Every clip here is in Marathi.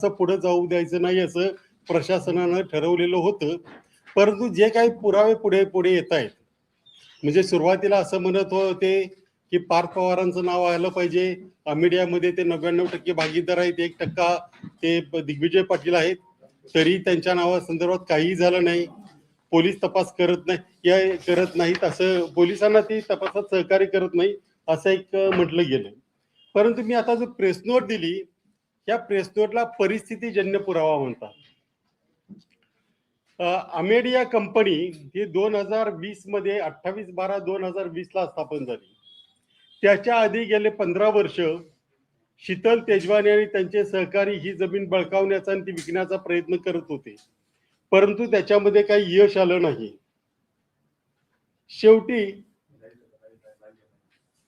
असं पुढे जाऊ द्यायचं नाही असं प्रशासनानं ठरवलेलं होतं. परंतु जे काही पुरावे पुढे पुढे येत आहेत म्हणजे सुरुवातीला असं म्हणत होते की पार्थ पवारांचं नाव आलं पाहिजे. मीडियामध्ये ते नव्याण्णव टक्के भागीदार आहेत एक टक्का ते दिग्विजय पाटील आहेत. तरी त्यांच्या नावासंदर्भात काहीही झालं नाही. पोलीस तपास करत नाही या करत नाहीत असं पोलिसांना ती तपासात सहकार्य करत नाही असं एक म्हटलं गेलं. परंतु मी आता जो प्रेस नोट दिली या प्रेसनोटला परिस्थितीजन्य पुरावा म्हणतात. अ, अमेडिया कंपनी ही दोन हजार वीसमध्ये अठ्ठावीस बारा दोन हजार वीस ला स्थापन झाली. त्याच्या आधी गेले पंधरा वर्ष शीतल तेजवानी आणि त्यांचे सहकारी ही जमीन बळकावण्याचा आणि ती विकण्याचा प्रयत्न करत होते. परंतु त्याच्यामध्ये काही यश आलं नाही. शेवटी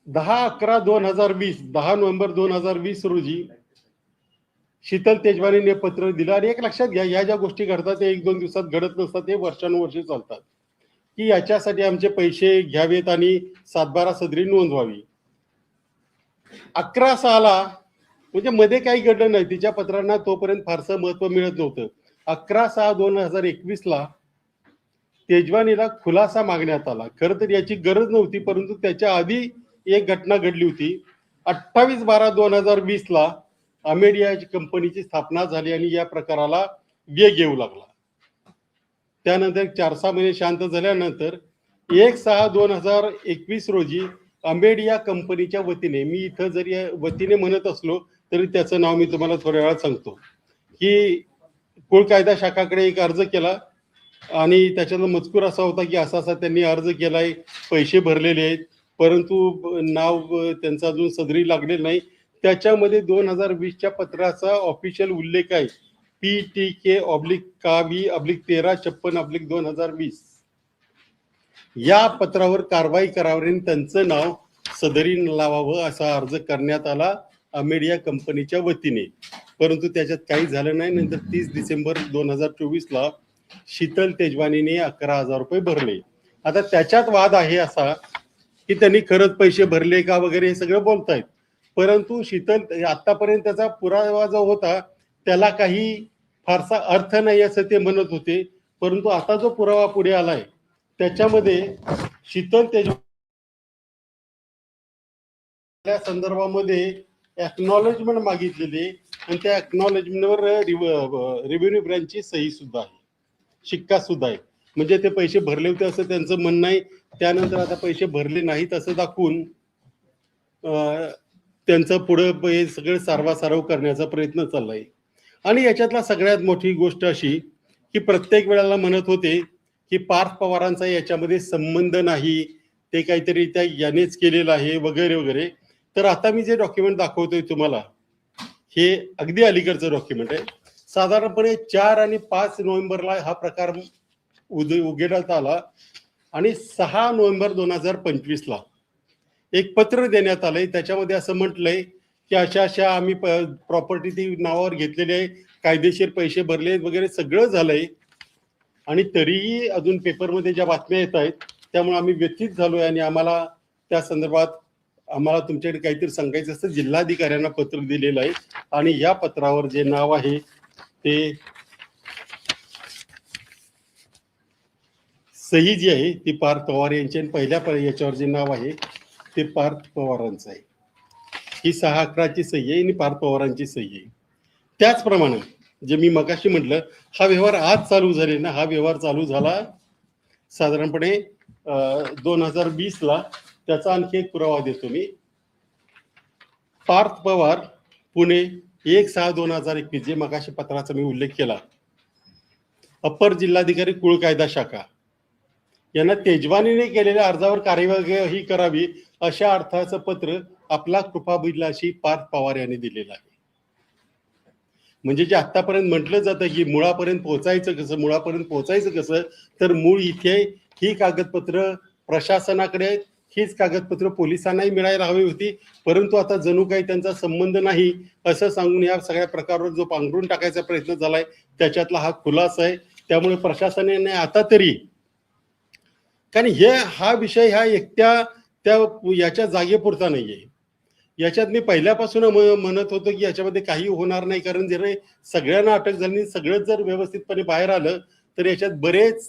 दहा अकरा दोन हजार वीस दहा नोव्हेंबर दोन हजार वीस रोजी शीतल तेजवानीने पत्र दिलं. आणि एक लक्षात घ्या या ज्या गोष्टी घडतात ते एक दोन दिवसात घडत नसतात ते वर्षानुवर्षे चालतात. की याच्यासाठी आमचे पैसे घ्यावेत आणि सातबारा सदरी नोंदवावी. अकरा सहाला म्हणजे मध्ये काही घडलं नाही. तिच्या पत्रांना तोपर्यंत फारसं महत्त्व मिळत नव्हतं. अकरा सहा दोन हजार एकवीस ला तेजवानीला खुलासा मागण्यात आला. खरं तर याची गरज नव्हती परंतु त्याच्या आधी एक घटना घडली होती. अठ्ठावीस बारा दोन हजार वीस ला अमेडिया कंपनीची स्थापना झाली आणि या प्रकाराला वेग येऊ लागला. त्यानंतर चार सहा महिने शांत झाल्यानंतर एक सहा दोन हजार एकवीस रोजी अमेडिया कंपनीच्या वतीने मी इथं जरी वतीने म्हणत असलो तरी त्याचं नाव मी तुम्हाला थोड्या वेळात सांगतो. की कुळ कायदा शाखाकडे एक अर्ज केला आणि त्याच्यातला मजकूर असा होता की असा असा त्यांनी अर्ज केलाय पैसे भरलेले आहेत परंतु नाव त्यांचा अजून सदरी लागलेलं नाही. त्याच्यामध्ये दोन हजार वीसच्या पत्राचा ऑफिशियल उल्लेख आहे. पी टी के ऑब्लिक कावी ऑब्लिक तेरा छप्पन ऑब्लिक दोन हजार वीस. या पत्रावर कारवाई करावी आणि त्यांचं नाव सदरी लावावं असा अर्ज करण्यात आला अमेडिया कंपनीच्या वतीने. परंतु त्याच्यात काही झालं नाही. नंतर तीस डिसेंबर दोन हजार चोवीस ला शीतल तेजवानीने अकरा हजार रुपये भरले. आता त्याच्यात वाद आहे असा की त्यांनी खरंच पैसे भरले का वगैरे हे सगळं बोलतायत. परंतु शीतल आतापर्यंत त्याचा पुरावा जो होता त्याला काही फारसा अर्थ नाही असं ते म्हणत होते. परंतु आता जो पुरावा पुढे आलाय त्याच्यामध्ये शीतल तेज त्या संदर्भामध्ये एक्नॉलेजमेंट मागितलेली आणि त्या एक्नॉलेजमेंटवर रेव्हेन्यू ब्रँचची सही सुद्धा आहे. शिक्का सुद्धा आहे. म्हणजे ते पैसे भरले होते असं त्यांचं म्हणणं आहे. त्यानंतर आता पैसे भरले नाहीत असं दाखवून त्यांचं पुढं हे सगळं सारवासारव करण्याचा प्रयत्न चाललाय. आणि याच्यातला सगळ्यात मोठी गोष्ट अशी की प्रत्येक वेळेला म्हणत होते की पार्थ पवारांचा याच्यामध्ये संबंध नाही ते काहीतरी त्या यानेच केलेलं आहे वगैरे वगैरे. तर आता मी जे डॉक्युमेंट दाखवतोय तुम्हाला हे अगदी अलीकडचं डॉक्युमेंट आहे. साधारणपणे चार आणि पाच नोव्हेंबरला हा प्रकार उद उघडण्यात आला. आणि सहा नोव्हेंबर दोन हजार पंचवीसला एक पत्र देण्यात आलंय. त्याच्यामध्ये असं म्हटलंय की अशा अशा आम्ही प्रॉपर्टी ती नावावर घेतलेली आहे. कायदेशीर पैसे भरले वगैरे सगळं झालंय. आणि तरीही अजून पेपरमध्ये ज्या बातम्या येत आहेत त्यामुळे आम्ही व्यथित झालोय आणि आम्हाला त्या संदर्भात आम्हाला तुमच्याकडे काहीतरी सांगायचं असतं. जिल्हाधिकाऱ्यांना पत्र दिलेलं आहे. आणि या पत्रावर जे नाव आहे ते सही जी आहे ती पार पवार यांचे आणि पहिल्या प- याच्यावर जे नाव आहे ते पार्थ पवारांचं आहे. ही सहा अकराची सही आहे आणि पार्थ पवारांची सही आहे. त्याचप्रमाणे जे मी मगाशी म्हटलं हा व्यवहार आज चालू झाले ना हा व्यवहार चालू झाला साधारणपणे दोन हजार वीस ला त्याचा आणखी एक पुरावा देतो मी. पार्थ पवार पुणे एक सहा दोन हजार एकवीस जे मगाशी पत्राचा मी उल्लेख केला. अप्पर जिल्हाधिकारी कुळ कायदा शाखा. यांना तेजवानीने केलेल्या अर्जावर कार्यवाही करावी अशा अर्थाचं पत्र आपला कृपाबिलाशी पार्थ पवार यांनी दिलेलं आहे. म्हणजे जे आतापर्यंत म्हटलं जातं की मुळापर्यंत पोहोचायचं कसं मुळापर्यंत पोहोचायचं कसं तर मूळ इथे ही कागदपत्र प्रशासनाकडे आहेत, हीच कागदपत्र पोलिसांनाही मिळायला हवी होती. परंतु आता जणू काही त्यांचा संबंध नाही असं सांगून या सगळ्या प्रकारावर जो पांघरून टाकायचा प्रयत्न झालाय त्याच्यातला हा खुलासा आहे. त्यामुळे प्रशासनाने आता तरी कारण हे हा विषय ह्या एकट्या त्या याच्या जागेपुरता नाही आहे याच्यात मी पहिल्यापासून म- म्हणत होतो की याच्यामध्ये काही होणार नाही कारण जर सगळ्यांना अटक झाली सगळंच जर व्यवस्थितपणे बाहेर आलं तर याच्यात बरेच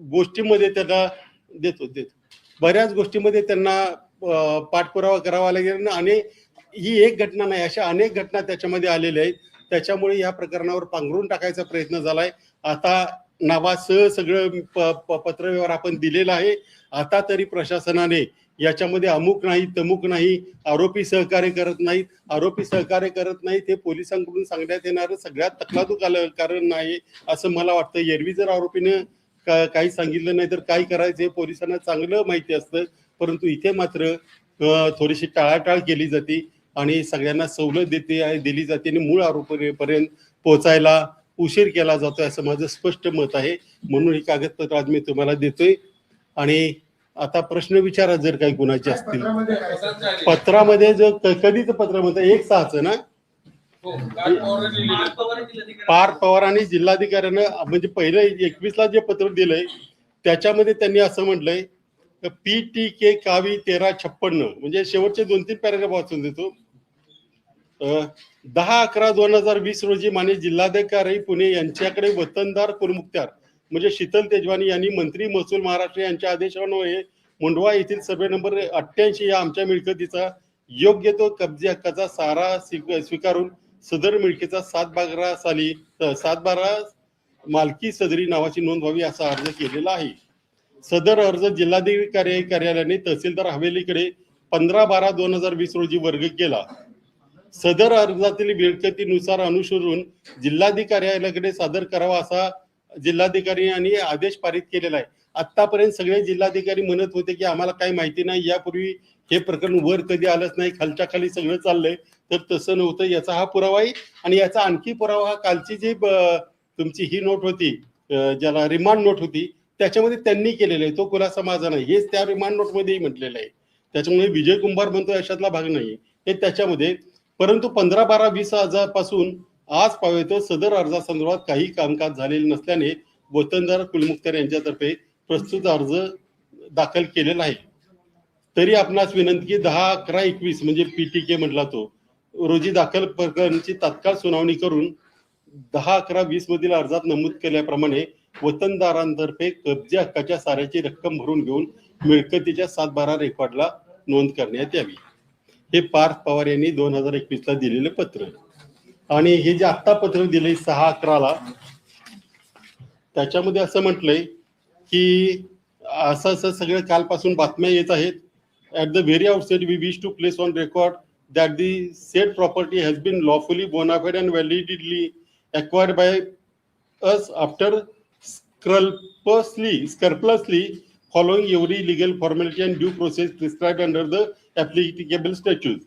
गोष्टीमध्ये त्याला देतो देतो. बऱ्याच गोष्टीमध्ये त्यांना पाठपुरावा करावा लागेल आणि ही एक घटना नाही अशा अनेक घटना त्याच्यामध्ये आलेल्या आहेत. त्याच्यामुळे या प्रकरणावर पांघरून टाकायचा प्रयत्न झालाय. आता नावासह सगळं प- पत्रव्यवहार आपण दिलेला आहे. आता तरी प्रशासनाने याच्यामध्ये अमुक नाही तमुक नाही आरोपी सहकार्य करत नाहीत. आरोपी सहकार्य करत नाहीत हे पोलिसांकडून सांगण्यात येणारं सगळ्यात तकलादू आलं कारण नाही असं मला वाटतं. एरवी जर आरोपीनं का- काही सांगितलं नाही तर काय करायचं हे पोलिसांना चांगलं माहिती असतं. परंतु इथे मात्र थोडीशी टाळाटाळ केली जाते आणि सगळ्यांना सवलत देते दिली जाते आणि मूळ आरोपीपर्यंत पोहोचायला उशीर केला जातोय असं माझं स्पष्ट मत आहे. म्हणून ही कागदपत्र आज मी तुम्हाला देतोय. आणि आता प्रश्न विचारा जर काही गुणाचे असतील. पत्रामध्ये काय सांगितलं? पत्रामध्ये जो क- कधीच पत्र म्हणतं? एक सहाचं ना? पार पवार आणि जिल्हाधिकाऱ्यानं म्हणजे पहिलं एकवीसला जे पत्र दिलंय त्याच्यामध्ये त्यांनी असं म्हटलंय पी टी के कावी तेरा छप्पन्न म्हणजे शेवटचे दोन तीन पॅरेग्राफ वाचून देतो. दहा अकरा दोन हजार वीस रोजी माने जिल्हाधिकारी पुणे यांच्याकडे वतनदार कुलमुक्त्यार म्हणजे शीतल तेजवानी यांनी मंत्री महसूल महाराष्ट्र यांच्या आदेशान्वये मुंडवा येथील सर्वे नंबर अठ्ठ्याऐंशी या आमच्या मिळकतीचा योग्य तो कब्जे हक्काचा सारा स्वी- स्वीकारून सदर मिळकीचा सात बारा साली सात बारा मालकी सदरी नावाची नोंद व्हावी असा अर्ज केलेला आहे. सदर अर्ज जिल्हाधिकारी कार्यालयाने तहसीलदार हवेलीकडे पंधरा बारा दोन हजार वीस रोजी वर्ग केला. सदर अर्जातील मिळकतीनुसार अनुसरून जिल्हाधिकार्यालयाकडे सादर करावा असा जिल्हाधिकारी आणि आदेश पारित केलेला आहे. आतापर्यंत सगळे जिल्हाधिकारी म्हणत होते की आम्हाला काही माहिती नाही. यापूर्वी हे प्रकरण वर कधी आलंच नाही. खालच्या खाली सगळं चाललंय. तर तसं नव्हतं. याचा हा पुरावा आहे. आणि याचा आणखी पुरावा हा कालची जी तुमची ही नोट होती ज्याला रिमांड नोट होती त्याच्यामध्ये त्यांनी केलेला आहे. तो खुलासा माझा नाही. हेच त्या रिमांड नोटमध्येही म्हटलेलं आहे. त्याच्यामुळे विजय कुंभार म्हणतो अशातला भाग नाही हे त्याच्यामध्ये परंतु पंधरा बारा वीस हजारपासून आज पावेतो सदर अर्जासंदर्भात काही कामकाज झालेले नसल्याने वतनदार कुलमुख्तार यांच्यातर्फे प्रस्तुत अर्ज दाखल केलेला आहे. तरी आपणास विनंती की दहा अकरा एकवीस म्हणजे पीटीके म्हटला तो रोजी दाखल प्रकरणाची तात्काळ सुनावणी करून दहा अकरा वीस मधील अर्जात नमूद केल्याप्रमाणे वतनदारांतर्फे कब्जे हक्काच्या साऱ्याची रक्कम भरून घेऊन मिळकतीच्या सात बारा रेकॉर्डला नोंद करण्यात यावी. हे पार्थ पवार यांनी दोन हजार एकवीस ला दिलेलं पत्र. आणि हे जे आत्ता पत्र दिले सहा अकराला त्याच्यामध्ये असं म्हटलंय की असं असं सगळं कालपासून बातम्या येत आहेत. At the very out outset we wish to place on record that the said property has been lawfully bona fide and validly acquired by us after scrupulously scrupulously following every legal formality and due process prescribe under the applicable statutes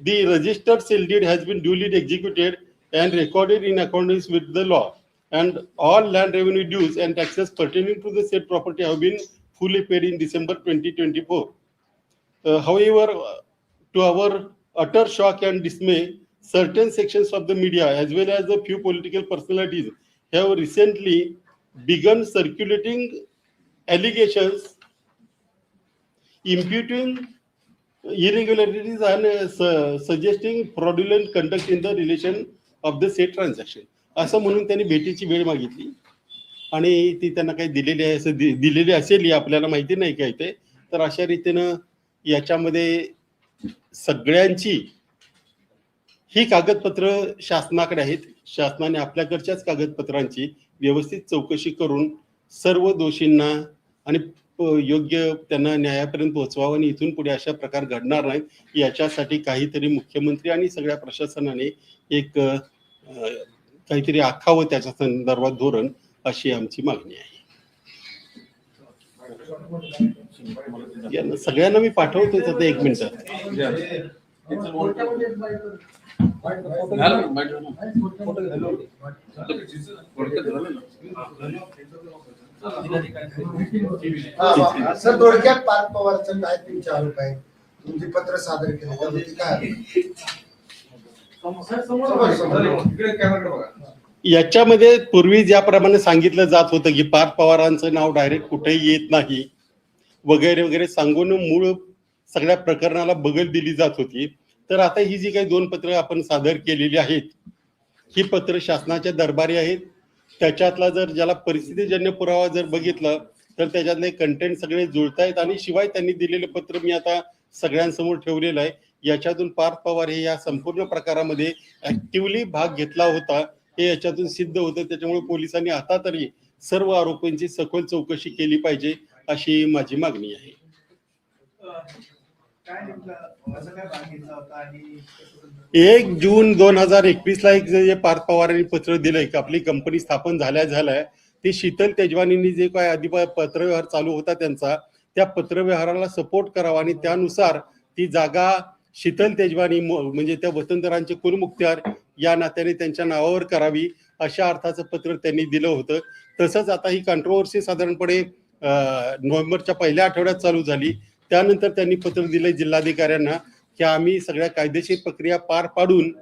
The registered sale deed has been duly executed and recorded in accordance with the law, and all land revenue dues and taxes pertaining to the said property have been fully paid in December 2024. Uh, however, to our utter shock and dismay, certain sections of the media, as well as a few political personalities, have recently begun circulating allegations imputing irregularities and uh, su- suggesting fraudulent conduct in the relation of the said transaction. असं म्हणून त्यांनी भेटीची वेळ मागितली. आणि ती त्यांना काही दिलेली आहे असं दि- दिलेली असेल ही आपल्याला माहिती नाही काय ते. तर अशा रीतीनं याच्यामध्ये सगळ्यांची ही कागदपत्र शासनाकडे आहेत. शासनाने आपल्याकडच्याच कागदपत्रांची व्यवस्थित चौकशी करून सर्व दोषींना आणि योग्य त्यांना न्यायापर्यंत पोहोचवावं आणि इथून पुढे अशा प्रकार घडणार नाहीत याच्यासाठी काहीतरी मुख्यमंत्री आणि सगळ्या प्रशासनाने एक काहीतरी आखावं त्याच्या संदर्भात धोरण अशी आमची मागणी आहे. यांना सगळ्यांना मी पाठवतोच आता एक मिनिटात हा, सर थोडक्यात पार्थ पवारचं काय तुमचे आरोप आहे तुमचे पत्र सादर केले. त्यावरती काय आरोप? समोर, समोर. याच्यामध्ये पूर्वी ज्याप्रमाणे सांगितलं जात होतं की पार्थ पवारांचं नाव डायरेक्ट कुठेही येत नाही वगैरे वगैरे सांगून मूळ सगळ्या प्रकरणाला बगल दिली जात होती. तर आता ही जी काही दोन पत्र आपण सादर केलेली आहेत ही पत्र शासनाच्या दरबारी आहेत त्याच्यातला जर ज्याला परिस्थितीजन्य पुरावा जर बघितला तर त्याच्यातले कंटेंट सगळे जुळतायत आणि शिवाय त्यांनी दिलेलं पत्र मी आता सगळ्यांसमोर ठेवलेलं आहे. याच्यातून पार्थ पवार हे या संपूर्ण प्रकारामध्ये ऍक्टिव्हली भाग घेतला होता. हे याच्यातून सिद्ध होतं. त्याच्यामुळे पोलिसांनी आता तरी सर्व आरोपींची सखोल चौकशी केली पाहिजे अशी माझी मागणी आहे. एक जून दोन हजार एकवीस ला एक जे पार्थ पवारांनी पत्र दिलंय की आपली कंपनी स्थापन झाल्या झालाय ते शीतल तेजवानींनी जे काय आधी पत्रव्यवहार चालू होता त्यांचा त्या पत्रव्यवहाराला सपोर्ट करावा आणि त्यानुसार ती जागा शीतल तेजवानी म्हणजे त्या वतनदारांचे कुलमुखत्यार या नात्याने त्यांच्या नावावर करावी अशा अर्थाचं पत्र त्यांनी दिलं होतं. तसंच आता ही कंट्रोवर्सी साधारणपणे नोव्हेंबरच्या पहिल्या आठवड्यात चालू झाली. त्यानंतर त्यांनी पत्र दिले जिल्हाधिकाऱ्यांना की आम्ही सगळ्या कायदेशीर प्रक्रिया पार पाडून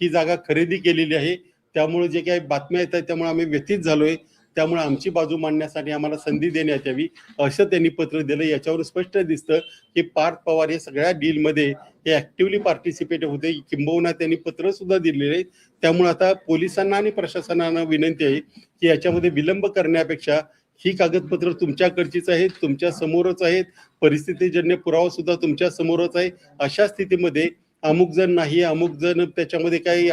ही जागा खरेदी केलेली आहे. त्यामुळे जे काही बातम्या येत आहेत त्यामुळे आम्ही व्यथित झालोय. त्यामुळे आमची बाजू मांडण्यासाठी आम्हाला संधी देण्यात यावी असं त्यांनी पत्र दिलं याच्यावर स्पष्ट दिसतं की पार्थ पवार हे सगळ्या डीलमध्ये हे ऍक्टिव्हली पार्टिसिपेट होते. किंबहुना त्यांनी पत्र सुद्धा दिलेले आहे त्यामुळे आता पोलिसांना आणि प्रशासनानं विनंती आहे की याच्यामध्ये विलंब करण्यापेक्षा ही कागदपत्र तुमच्याकडचीच आहेत तुमच्या समोरच आहेत परिस्थितीजन्य पुरावा सुद्धा तुमच्या समोरच आहे. अशा स्थितीमध्ये अमुक जण नाही अमुक जण त्याच्यामध्ये काही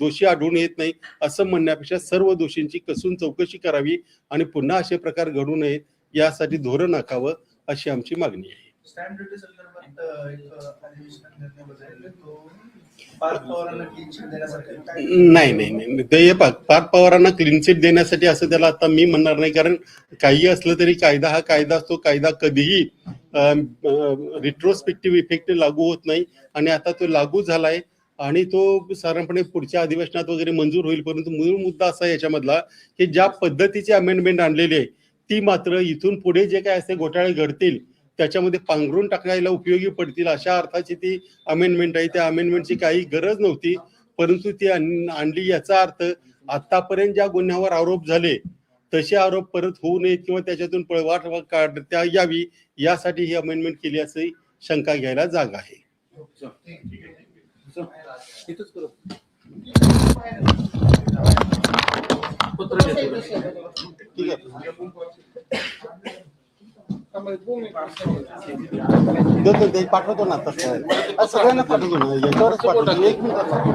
दोषी आढळून येत नाही असं म्हणण्यापेक्षा सर्व दोषींची कसून चौकशी करावी आणि पुन्हा असे प्रकार घडू नयेत यासाठी धोरण आखावं अशी आमची मागणी आहे. नाही नाही नाही. ते हे पहा, पार्थ पवारांना क्लीन चिट देण्यासाठी असं त्याला आता मी म्हणणार नाही कारण काही असलं तरी कायदा हा कायदा असतो. कायदा कधीही रिट्रोस्पेक्टिव्ह इफेक्ट लागू होत नाही. आणि आता तो लागू झालाय आणि तो साधारणपणे पुढच्या अधिवेशनात वगैरे मंजूर होईल. परंतु मूळ मुद्दा असा याच्यामधला की ज्या पद्धतीची अमेंडमेंट आणलेली आहे ती मात्र इथून पुढे जे काय असे घोटाळे घडतील त्याच्यामध्ये पांघरून टाकायला उपयोगी पडतील अशा अर्थाची ती अमेंडमेंट आहे. त्या अमेंडमेंटची काही गरज नव्हती. परंतु ती आण- आणली याचा अर्थ आतापर्यंत ज्या गुन्ह्यावर आरोप झाले तसे आरोप परत होऊ नयेत किंवा त्याच्यातून पळवाट काढता यावी यासाठी ही अमेंडमेंट केली असे शंका घ्यायला जागा आहे. ठीक आहे. देतो ते पाठवतो ना तसं. सगळ्यांना पाठवतो ना याच्यावरच पाठवतो. एक मिनिट पाठवतो.